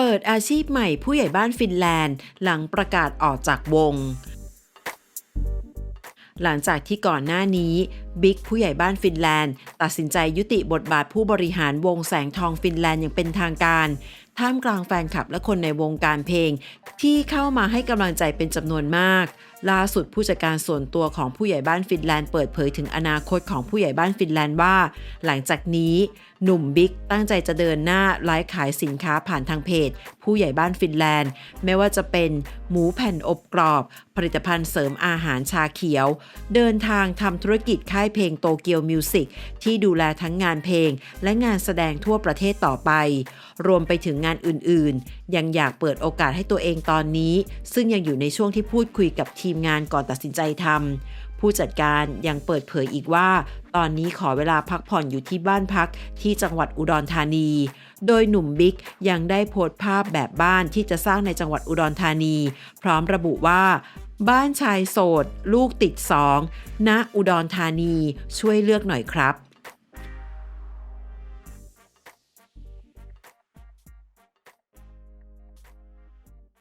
เปิดอาชีพใหม่ผู้ใหญ่บ้านฟินแลนด์ หลังประกาศออกจากวง หลังจากที่ก่อนหน้านี้ บิ๊กผู้ใหญ่บ้านฟินแลนด์ ตัดสินใจยุติบทบาทผู้บริหารวงแสงทองฟินแลนด์อย่างเป็นทางการ ท่ามกลางแฟนคลับและคนในวงการเพลง ที่เข้ามาให้กำลังใจเป็นจำนวนมาก ล่าสุดผู้จัดการส่วนตัวของผู้ใหญ่บ้านฟินแลนด์เปิดเผยถึงอนาคตของผู้ใหญ่บ้านฟินแลนด์ว่า หลังจากนี้ หนุ่มบิ๊กตั้งใจจะเดินหน้าไลฟ์ขายสินค้าผ่านทางเพจ ผู้ใหญ่บ้านฟินแลนด์ ไม่ว่าจะเป็นหมูแผ่นอบกรอบ ผลิตภัณฑ์เสริมอาหารชาเขียว เดินทางทำธุรกิจค่ายเพลงโตเกียวมิวสิกที่ดูแลทั้งงานเพลง และงานแสดงทั่วประเทศต่อไป รวมไปถึงงานอื่นๆ ยังอยากเปิดโอกาสให้ตัวเองตอนนี้ ซึ่งยังอยู่ในช่วงที่พูดคุยกับทีมงานก่อนตัดสินใจทำผู้จัดการยังเปิดเผยอีกว่า ตอนนี้ขอเวลาพักผ่อนอยู่ที่บ้านพักที่จังหวัดอุดรธานีโดยหนุ่มบิ๊กยังได้โพสต์ภาพแบบบ้านที่จะสร้างในจังหวัดอุดรธานี พร้อมระบุว่า บ้านชายโสด ลูกติดสองณอุดรธานีช่วยเลือกหน่อยครับ